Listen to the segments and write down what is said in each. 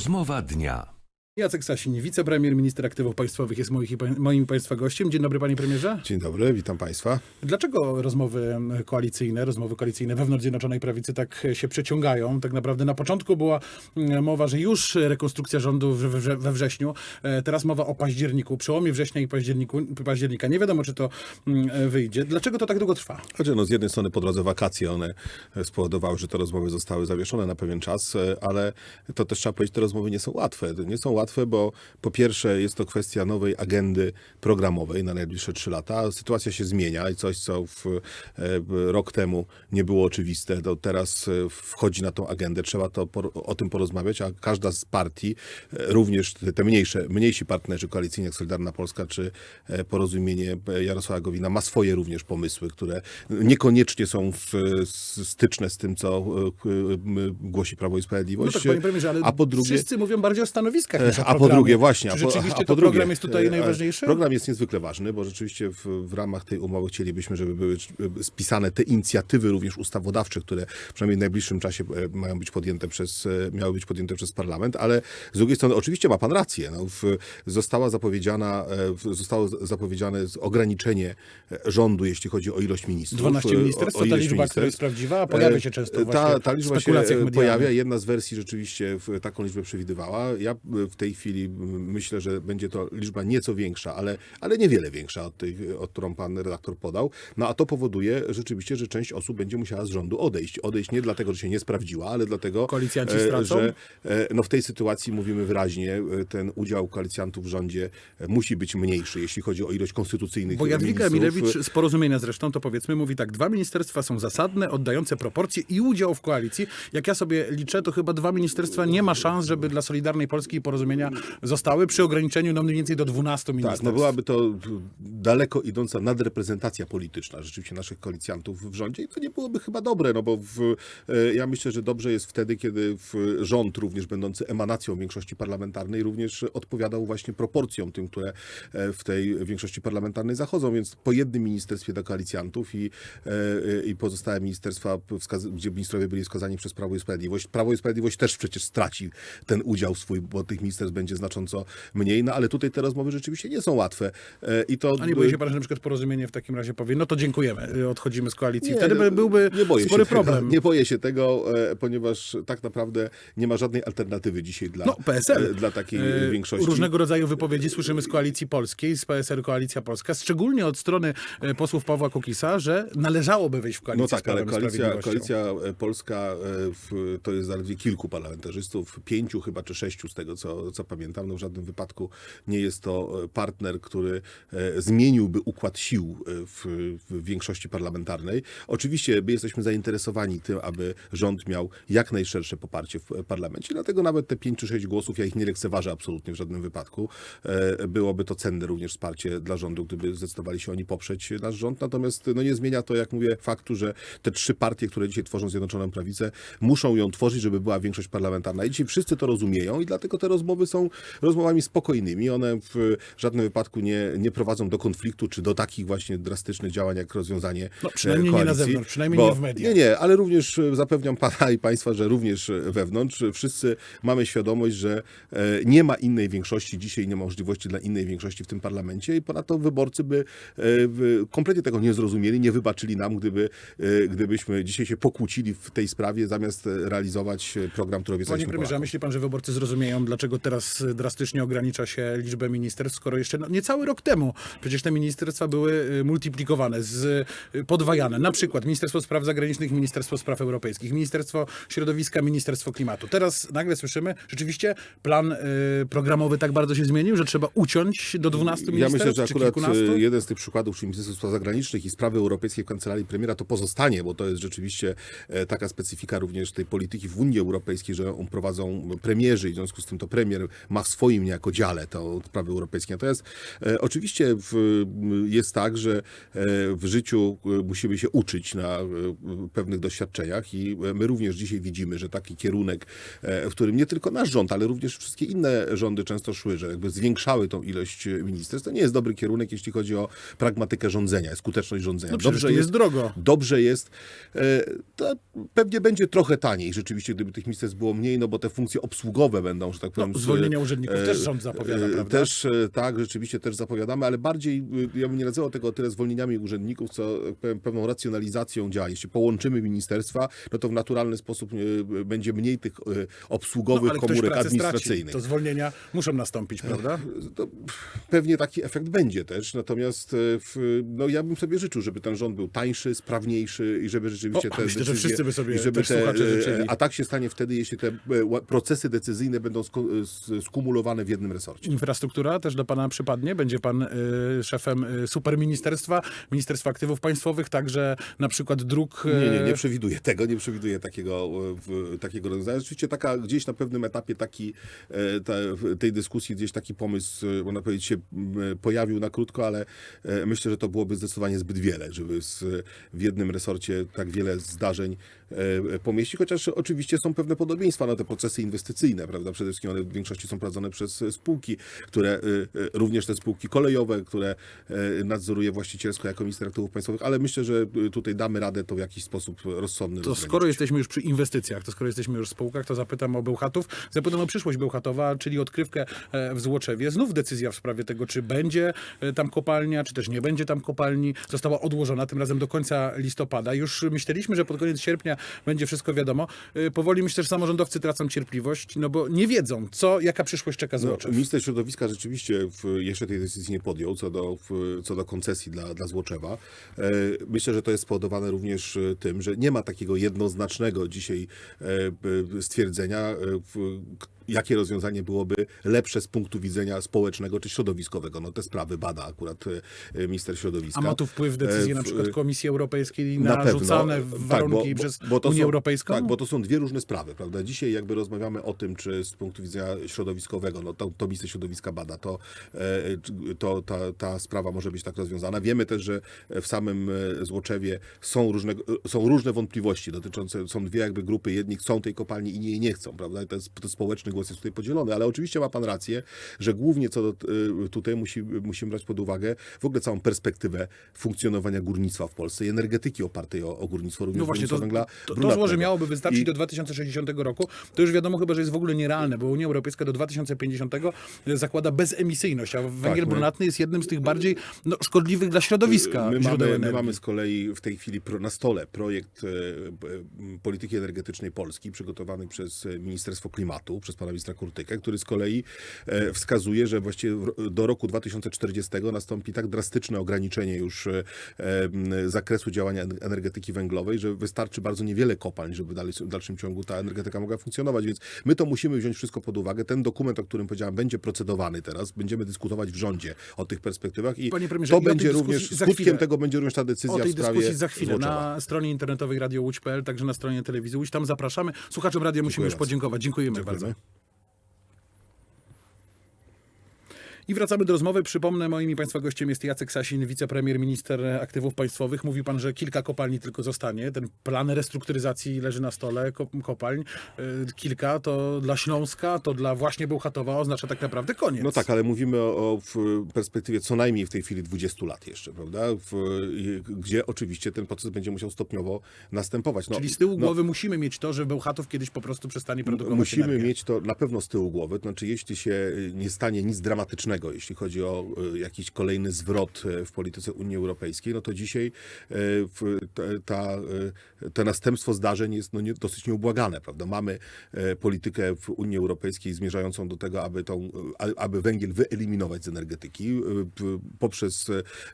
Rozmowa dnia. Jacek Sasin, wicepremier, minister aktywów państwowych jest moich, moim państwa gościem. Dzień dobry panie premierze. Dzień dobry, witam Państwa. Dlaczego rozmowy koalicyjne, rozmowy koalicyjne wewnątrz Zjednoczonej Prawicy tak się przeciągają? Tak naprawdę na początku była mm, mowa, że już rekonstrukcja rządu we, wrześniu, e, teraz mowa o październiku, przełomie września i październiku, października. Nie wiadomo, czy to mm, wyjdzie. Dlaczego to tak długo trwa? Chociaż no, z jednej strony po drodze wakacje one e, spowodowały, że te rozmowy zostały zawieszone na pewien czas, e, ale to też trzeba powiedzieć, te rozmowy nie są łatwe. Nie są łatwe, bo po pierwsze jest to kwestia nowej agendy programowej na najbliższe trzy lata. Sytuacja się zmienia i coś, co w, e, w rok temu nie było oczywiste, to teraz e, wchodzi na tą agendę. Trzeba to o tym porozmawiać, a każda z partii, e, również te mniejsze, mniejsi partnerzy koalicyjni jak Solidarna Polska czy Porozumienie Jarosława Gowina ma swoje również pomysły, które niekoniecznie są styczne z tym, co głosi Prawo i No Sprawiedliwość. tak, panie premierze, ale a po drugie, wszyscy mówią bardziej o stanowiskach o E, a po drugie, właśnie. Czy a po, rzeczywiście a po drugie, program jest tutaj e, najważniejszy? Program jest niezwykle ważny, bo rzeczywiście w, w ramach tej umowy chcielibyśmy, żeby były e, spisane te inicjatywy również ustawodawcze, które przynajmniej w najbliższym czasie e, mają być podjęte przez, e, miały być podjęte przez parlament, ale z drugiej strony oczywiście ma pan rację. No, w, została zapowiedziana, e, w, zostało zapowiedziane ograniczenie e, rządu, jeśli chodzi o ilość ministrów. 12 e, ministerstw, to ta ilość liczba, która jest prawdziwa, a pojawia się E, często właśnie ta, ta liczba się e, medialnych. pojawia. Jedna z wersji rzeczywiście w- taką liczbę przewidywała. Ja e, w tej chwili myślę, że będzie to liczba nieco większa, ale, ale niewiele większa od tej, od którą pan redaktor podał. No a to powoduje rzeczywiście, że część osób będzie musiała z rządu odejść. Odejść nie dlatego, że się nie sprawdziła, ale dlatego, Koalicjanci e, stracą? że e, no w tej sytuacji mówimy wyraźnie, e, ten udział koalicjantów w rządzie musi być mniejszy, jeśli chodzi o ilość konstytucyjnych Bo Jadwiga. Emilewicz z porozumienia zresztą, to powiedzmy, mówi tak, dwa ministerstwa są zasadne, oddające proporcje i udział w koalicji. Jak ja sobie liczę, to chyba dwa ministerstwa nie ma szans, żeby dla Solidarnej Polski i porozumienia zostały przy ograniczeniu no mniej więcej do 12 Tak, ministerstw. no byłaby to daleko idąca nadreprezentacja polityczna rzeczywiście naszych koalicjantów w rządzie i to nie byłoby chyba dobre, no bo w, e, ja myślę, że dobrze jest wtedy, kiedy rząd również będący emanacją większości parlamentarnej również odpowiadał właśnie proporcjom tym, które e, w tej większości parlamentarnej zachodzą, więc po jednym ministerstwie dla koalicjantów i, e, i pozostałe ministerstwa, gdzie ministrowie byli wskazani przez Prawo i Sprawiedliwość. Prawo i Sprawiedliwość też przecież straci ten udział swój, bo tych ministerstw będzie znacząco mniej, no ale tutaj te rozmowy rzeczywiście nie są łatwe. E, I to A nie boi się pan, że na przykład porozumienie w takim razie powie, no to dziękujemy, y, odchodzimy z koalicji. Nie, Wtedy no, byłby nie boję spory się tego, problem. Nie boję się tego, e, ponieważ tak naprawdę nie ma żadnej alternatywy dzisiaj dla, No, PSL. e, dla takiej E, większości. Różnego rodzaju wypowiedzi słyszymy z Koalicji Polskiej, z PSR Koalicja Polska, szczególnie od strony posłów Pawła Kukisa, że należałoby wejść w koalicję No tak, ale koalicja, koalicja polska w, to jest zaledwie kilku parlamentarzystów, pięciu chyba czy sześciu z tego, co, co pamiętam. No w żadnym wypadku nie jest to e, partner, który e, zmieniłby układ sił e, w, w większości parlamentarnej. Oczywiście my jesteśmy zainteresowani tym, aby rząd miał jak najszersze poparcie w parlamencie, dlatego nawet te pięć czy sześć głosów, ja ich nie lekceważę absolutnie w żadnym wypadku. Byłoby to cenne również wsparcie dla rządu, gdyby zdecydowali się oni poprzeć nasz rząd. Natomiast no, nie zmienia to, jak mówię, faktu, że te trzy partie, które dzisiaj tworzą Zjednoczoną Prawicę, muszą ją tworzyć, żeby była większość parlamentarna. I dzisiaj wszyscy to rozumieją i dlatego te rozmowy są rozmowami spokojnymi. One w żadnym wypadku nie, nie prowadzą do konfliktu, czy do takich właśnie drastycznych działań, jak rozwiązanie No, przynajmniej e, nie na koalicji. zewnątrz, przynajmniej Bo- nie w mediach. Nie, nie, ale również zapewniam pana i państwa, że również wewnątrz wszyscy mamy świadomość, że e, nie ma innej większości, dzisiaj nie ma możliwości dla innej większości w tym parlamencie i ponadto wyborcy by e, kompletnie tego nie zrozumieli, nie wybaczyli nam, gdyby, e, gdybyśmy dzisiaj się pokłócili w tej sprawie, zamiast realizować program, który Panie obiecaliśmy premierze, a Polakom. myśli pan, że wyborcy zrozumieją, dlaczego teraz drastycznie ogranicza się liczbę ministerstw, skoro jeszcze no, niecały rok temu przecież te ministerstwa były y, multiplikowane, z, y, podwajane. Na przykład Ministerstwo Spraw Zagranicznych, Ministerstwo Spraw Europejskich, Ministerstwo Środowiska, Ministerstwo Klimatu. Teraz nagle słyszymy, rzeczywiście plan y, programowy tak bardzo się zmienił, że trzeba uciąć do 12 Ja ministerstw myślę, że akurat kilkunastu? jeden z tych przykładów, czyli Ministerstwo Spraw Zagranicznych i Sprawy Europejskie w Kancelarii Premiera, to pozostanie, bo to jest rzeczywiście e, taka specyfika również tej polityki w Unii Europejskiej, że ją prowadzą premierzy i w związku z tym to premier premier ma w swoim niejako dziale to sprawy europejskie. Natomiast e, oczywiście w, jest tak, że e, w życiu e, musimy się uczyć na e, pewnych doświadczeniach i e, my również dzisiaj widzimy, że taki kierunek, e, w którym nie tylko nasz rząd, ale również wszystkie inne rządy często szły, że jakby zwiększały tą ilość ministerstw, to nie jest dobry kierunek, jeśli chodzi o pragmatykę rządzenia, skuteczność rządzenia. No przecież tu jest drogo. Dobrze jest. To pewnie będzie trochę taniej rzeczywiście, gdyby tych ministerstw było mniej, no bo te funkcje obsługowe będą, że tak powiem. No, zwolnienia urzędników e, też rząd zapowiada, e, prawda? Też e, tak, rzeczywiście też zapowiadamy, ale bardziej, e, ja bym nie nazywał tego tyle zwolnieniami urzędników, co e, pewną racjonalizacją działań. Jeśli połączymy ministerstwa, no to w naturalny sposób e, będzie mniej tych e, obsługowych No, komórek pracę straci. administracyjnych. To zwolnienia muszą nastąpić, prawda? To pewnie taki efekt będzie też, natomiast e, w, no, ja bym sobie życzył, żeby ten rząd był tańszy, sprawniejszy i żeby rzeczywiście O, te myślę, że decyzje, wszyscy by sobie i żeby te, e. A tak się stanie wtedy, jeśli te e, procesy decyzyjne będą skumulowane w jednym resorcie. Infrastruktura też do pana przypadnie? Będzie pan y, szefem y, superministerstwa, Ministerstwa Aktywów Państwowych, także na przykład dróg... y, Nie, nie, nie przewiduję tego, nie przewiduję takiego, w, takiego rozwiązania. Rzeczywiście taka, gdzieś na pewnym etapie taki, e, ta, tej dyskusji gdzieś taki pomysł, e, można powiedzieć, się pojawił na krótko, ale e, myślę, że to byłoby zdecydowanie zbyt wiele, żeby z, w jednym resorcie tak wiele zdarzeń pomieścić, chociaż oczywiście są pewne podobieństwa na te procesy inwestycyjne, prawda? Przede wszystkim one większości są prowadzone przez spółki, które, e, e, również te spółki kolejowe, które e, nadzoruje właścicielsko jako minister aktywów państwowych, ale myślę, że tutaj damy radę to w jakiś sposób rozsądny To skoro jesteśmy już przy inwestycjach, to skoro jesteśmy już w spółkach, to zapytam o Bełchatów. Zapytam o przyszłość Bełchatowa, czyli odkrywkę e, w Złoczewie. Znów decyzja w sprawie tego, czy będzie e, tam kopalnia, czy też nie będzie tam kopalni. Została odłożona tym razem do końca listopada. Już myśleliśmy, że pod koniec sierpnia będzie wszystko wiadomo. E, Powoli myślę, że samorządowcy tracą cierpliwość, no bo nie wiedzą, co, jaka przyszłość czeka No, Złoczew. minister środowiska rzeczywiście w, jeszcze tej decyzji nie podjął co do, w, co do koncesji dla, dla Złoczewa. E, myślę, że to jest spowodowane również e, tym, że nie ma takiego jednoznacznego dzisiaj e, stwierdzenia, e, w, jakie rozwiązanie byłoby lepsze z punktu widzenia społecznego czy środowiskowego. No te sprawy bada akurat e, minister środowiska. A ma tu wpływ decyzji E, na przykład Komisji Europejskiej Na narzucane Tak, warunki bo- przez bo- bo to Unię są, Europejską? Tak, bo to są dwie różne sprawy, prawda? Dzisiaj jakby rozmawiamy o tym, czy z punktu widzenia środowiskowego, no to, to minister środowiska bada, to, e, to ta, ta sprawa może być tak rozwiązana. Wiemy też, że w samym Złoczewie są różne, są różne wątpliwości dotyczące, są dwie jakby grupy, jedni chcą tej kopalni, inni jej nie chcą, prawda? I ten, ten społeczny głos jest tutaj podzielony, ale oczywiście ma pan rację, że głównie co do, e, tutaj musi, musimy brać pod uwagę w ogóle całą perspektywę funkcjonowania górnictwa w Polsce i energetyki opartej o, o górnictwo, również No właśnie, to, węgla to, to brunatnego. zło, że miałoby wystarczyć I- do 2060 roku, to już wiadomo chyba, że jest w ogóle nierealne, bo Unia Europejska do 2050 zakłada bezemisyjność, a węgiel my- brunatny jest jednym z tych bardziej no, szkodliwych dla środowiska My mamy, my mamy z kolei w tej chwili pro, na stole projekt e, polityki energetycznej Polski przygotowany przez Ministerstwo Klimatu, przez pana ministra Kurtykę, który z kolei e, wskazuje, że właściwie do roku 2040 nastąpi tak drastyczne ograniczenie już e, zakresu działania en- energetyki węglowej, że wystarczy bardzo niewiele kopalń, żeby dalej, w dalszym ciągu ta energetyka mogła funkcjonować, więc my to musimy wziąć wszystko pod uwagę. Ten dokument, o którym powiedziałem, będzie procedowany teraz, będziemy dyskutować w rządzie o tych perspektywach i Panie premierze, to będzie również, skutkiem tego będzie również ta decyzja O tej w sprawie dyskusji za chwilę Złoczewa. na stronie internetowej radiołódź.pl, także na stronie telewizji Łódź. Tam zapraszamy. Słuchaczom radia musimy już bardzo. podziękować. Dziękujemy, Dziękujemy. bardzo. I wracamy do rozmowy. Przypomnę, moim i Państwa gościem jest Jacek Sasin, wicepremier, minister aktywów państwowych. Mówił Pan, że kilka kopalni tylko zostanie. Ten plan restrukturyzacji leży na stole ko- kopalń. Y, Kilka to dla Śląska, to dla właśnie Bełchatowa oznacza tak naprawdę koniec. No tak, ale mówimy o, perspektywie co najmniej w tej chwili 20 lat jeszcze, prawda? W, gdzie oczywiście ten proces będzie musiał stopniowo następować. No, Czyli z tyłu no, głowy musimy mieć to, że Bełchatów kiedyś po prostu przestanie produkować Musimy energię. mieć to na pewno z tyłu głowy. To znaczy, jeśli się y, nie stanie nic dramatycznego, jeśli chodzi o y, jakiś kolejny zwrot y, w polityce Unii Europejskiej, no to dzisiaj w- ta, to następstwo zdarzeń jest no, nie, dosyć nieubłagane. Prawda? Mamy politykę w Unii Europejskiej zmierzającą do tego, aby, tą, aby węgiel wyeliminować z energetyki poprzez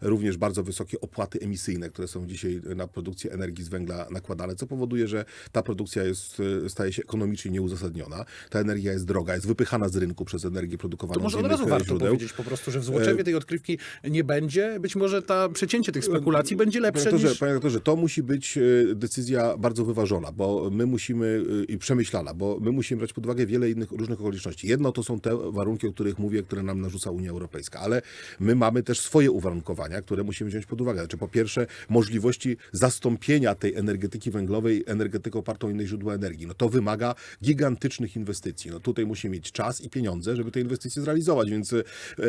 również bardzo wysokie opłaty emisyjne, które są dzisiaj na produkcję energii z węgla nakładane, co powoduje, że ta produkcja jest, staje się ekonomicznie nieuzasadniona. Ta energia jest droga, jest wypychana z rynku przez energię produkowaną To może od razu e, warto źródeł. powiedzieć po prostu, że w Złoczewie tej odkrywki nie będzie. Być może ta przecięcie tych spekulacji będzie lepsze Panie doktorze, niż... panie doktorze, to musi być e, decyzja bardzo wyważona, bo my musimy e, i przemyślana, bo my musimy brać pod uwagę wiele innych różnych okoliczności. Jedno to są te warunki, o których mówię, które nam narzuca Unia Europejska, ale my mamy też swoje uwarunkowania, które musimy wziąć pod uwagę. Znaczy, po pierwsze, możliwości zastąpienia tej energetyki węglowej energetyką opartą o inne źródła energii. No to wymaga gigantycznych inwestycji. No tutaj musimy mieć czas i pieniądze, żeby te inwestycje zrealizować, więc e,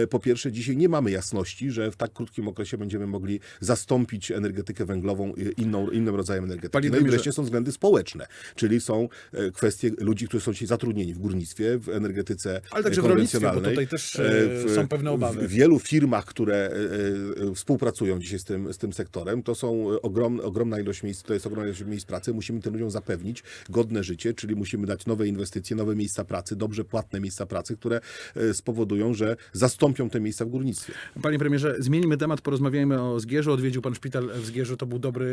po pierwsze, dzisiaj nie mamy jasności, że w tak krótkim okresie będziemy mogli zastąpić energetykę węglową e, inną, innym rodzajem energetyki. Panie no i wreszcie są względy społeczne, czyli są e, kwestie ludzi, którzy są dzisiaj zatrudnieni w górnictwie, w energetyce Ale także e, w rolnictwie, bo tutaj też, E, e, są pewne obawy. W wielu firmach, które e, e, współpracują dzisiaj z tym, z tym sektorem, to są e, ogrom, ogromna ilość miejsc, to jest ogromna ilość miejsc pracy. Musimy tym ludziom zapewnić godne życie, czyli musimy dać nowe inwestycje, nowe miejsca pracy, dobrze płatne miejsca pracy, które e, spowodują, że zastąpią te miejsca w górnictwie. Panie premierze, zmieńmy temat, porozmawiajmy o Zgierzu. Odwiedził pan szpital w Zgierzu, to był dobry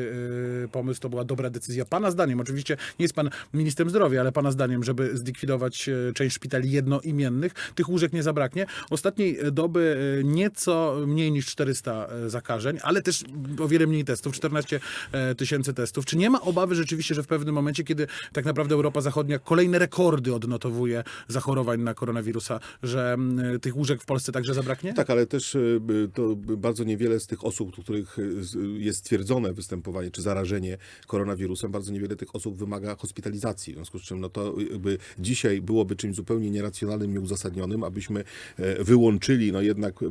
y, pomysł, to była dobra decyzja. Pana zdaniem, oczywiście nie jest pan ministrem zdrowia, ale pana zdaniem, żeby zlikwidować y, część szpitali jednoimiennych, tych łóżek nie zabraknie. Ostatniej y, doby nieco mniej niż 400 y, zakażeń, ale też o wiele mniej testów, 14 e, tysięcy testów. Czy nie ma obawy rzeczywiście, że w pewnym momencie, kiedy tak naprawdę Europa Zachodnia kolejne rekordy odnotowuje zachorowań na koronawirusa, że mm, tych łóżek w Polsce także zabraknie? Tak, ale też y, to bardzo niewiele z tych osób, u których y, jest stwierdzone występowanie czy zarażenie koronawirusem, bardzo niewiele tych osób wymaga hospitalizacji. W związku z czym no to dzisiaj byłoby czymś zupełnie nieracjonalnym, nieuzasadnionym, abyśmy e, wyłączyli no jednak y,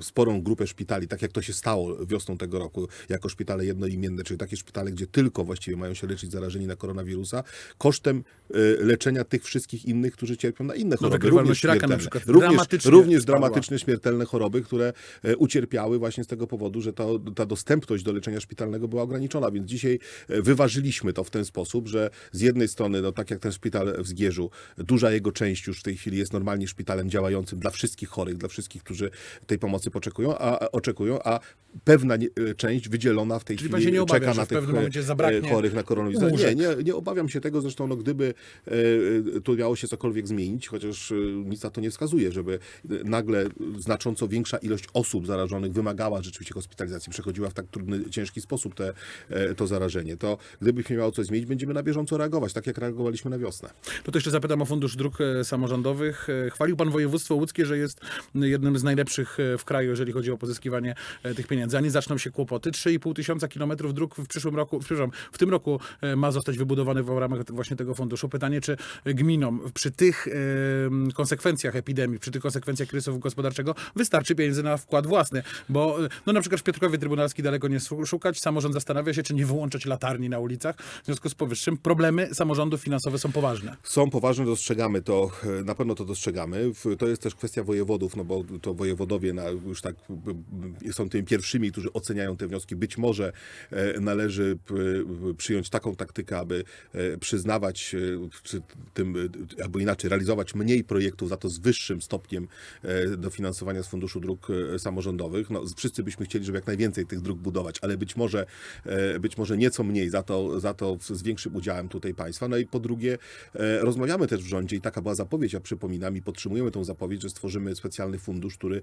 sporą grupę szpitali, tak jak to się stało wiosną tego roku, jako szpitale jednoimienne, czyli takie szpitale, gdzie tylko właściwie mają się leczyć zarażeni na koronawirusa, kosztem y, leczenia tych wszystkich innych, którzy cierpią na inne choroby. wykrywalność również raka na przykład Również, dramatycznie również spadła. Dramatyczne śmiertelne choroby, które e, ucierpiały właśnie z tego powodu, że to, ta dostępność do leczenia szpitalnego była ograniczona. Więc dzisiaj e, wyważyliśmy to w ten sposób, że z jednej strony, no tak jak ten szpital w Zgierzu, duża jego część już w tej chwili jest normalnie szpitalem działającym dla wszystkich chorych, dla wszystkich, którzy tej pomocy poczekują, a, oczekują, a pewna nie, e, część wydzielona w tej Czyli chwili obawia, czeka na tych chorych na koronawirusa. Nie, nie, nie obawiam się tego, zresztą no, gdyby tu miało się cokolwiek zmienić, chociaż nic na to nie wskazuje, żeby e, nagle znacząco większa ilość osób zarażonych wymagała rzeczywiście hospitalizacji, przechodziła w tak trudny, ciężki sposób te, e, to zarażenie, to gdyby miało coś zmienić, będziemy na bieżąco reagować, tak jak reagowaliśmy na wiosnę. To jeszcze zapytam o Fundusz Dróg e, Samorządowych. E, Chwalił pan województwo łódzkie, że jest jednym z najlepszych w kraju, jeżeli chodzi o pozyskiwanie tych pieniędzy. A nie zaczną się kłopoty. 3,5 tysiąca kilometrów dróg w przyszłym roku, przepraszam, w tym roku ma zostać wybudowany w ramach właśnie tego funduszu. Pytanie, czy gminom przy tych konsekwencjach epidemii, przy tych konsekwencjach kryzysu gospodarczego wystarczy pieniędzy na wkład własny? Bo e, no na przykład w Piotrkowie Trybunalski daleko nie szukać. Samorząd zastanawia się, czy nie wyłączać latarni na ulicach. W związku z powyższym problemy samorządów finansowe są poważne. Są poważne, dostrzegamy to, e, na pewno to dostrzegamy. To jest też kwestia wojewodów, no bo to wojewodowie na, już tak są tymi pierwszymi, którzy oceniają te wnioski. Być może e, należy przyjąć taką taktykę, aby e, przyznawać, czy tym, albo inaczej, realizować mniej projektów, za to z wyższym stopniem dofinansowania z Funduszu Dróg e, Samorządowych. No, wszyscy byśmy chcieli, żeby jak najwięcej tych dróg budować, ale być może, e, być może nieco mniej, za to, za to z większym udziałem tutaj państwa. No i po drugie, e, rozmawiamy też w rządzie i taka była zapowiedź, ja przypominam i podtrzymujemy tą zapowiedź, że stworzymy specjalny fundusz, który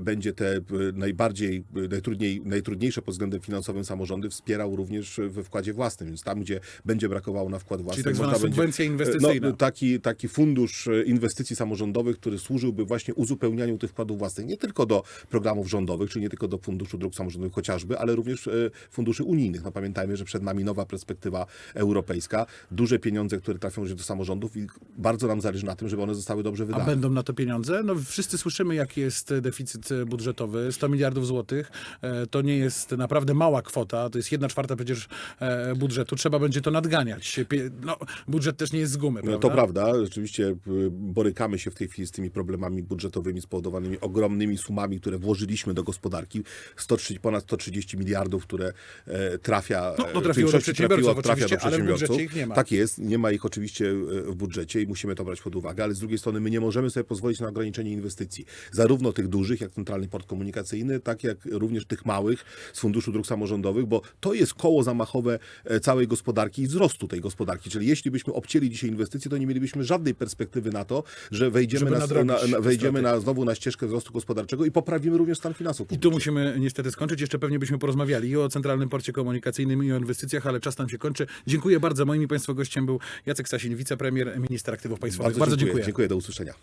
będzie te najbardziej, najtrudniej, najtrudniejsze pod względem finansowym samorządy wspierał również we wkładzie własnym, więc tam, gdzie będzie brakowało na wkład własny, tak zwana można będzie- subwencja inwestycyjna. No, taki, taki fundusz inwestycji samorządowych, który służyłby właśnie uzupełnianiu tych wkładów własnych, nie tylko do programów rządowych, czyli nie tylko do Funduszu Dróg Samorządowych chociażby, ale również e, funduszy unijnych. No pamiętajmy, że przed nami nowa perspektywa europejska, duże pieniądze, które trafią do samorządów i bardzo nam zależy na tym, żeby one zostały dobrze A wydane. będą na to pieniądze? No wszyscy słyszymy, jaki jest deficyt budżetowy. 100 miliardów złotych e, to nie jest naprawdę mała kwota, to jest jedna czwarta przecież e, budżetu. Trzeba będzie to nadganiać. No, budżet też nie jest z gumy, No, prawda? to prawda, rzeczywiście y, borykamy się w tej chwili z tymi problemami budżetowymi spowodowanymi ogromnymi sumami, które włożyliśmy do gospodarki. 130, ponad 130 miliardów, które e, trafia, No, to e, trafiło do przedsiębiorców trafiło, trafia do przedsiębiorców. Tak jest, nie ma ich oczywiście e, w budżecie i musimy to brać pod uwagę, ale z drugiej strony my nie możemy sobie pozwolić na ograniczenie inwestycji. Zarówno tych dużych, jak Centralny Port Komunikacyjny, tak jak również tych małych z Funduszu Dróg Samorządowych, bo to jest koło zamachowe całej gospodarki i wzrostu tej gospodarki. Czyli jeśli byśmy obcięli dzisiaj inwestycje, to nie mielibyśmy żadnej perspektywy na to, że wejdziemy, Żeby na, na, na, wejdziemy na znowu na ścieżkę wzrostu gospodarczego i poprawimy również stan finansów I tu musimy niestety skończyć. Jeszcze pewnie byśmy porozmawiali i o Centralnym Porcie Komunikacyjnym, i o inwestycjach, ale czas nam się kończy. Dziękuję bardzo. Moim i Państwa gościem był Jacek Sasin, wicepremier, minister aktywów państwowych. Bardzo, dziękuję. Dziękuję, do usłyszenia.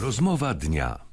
Rozmowa dnia.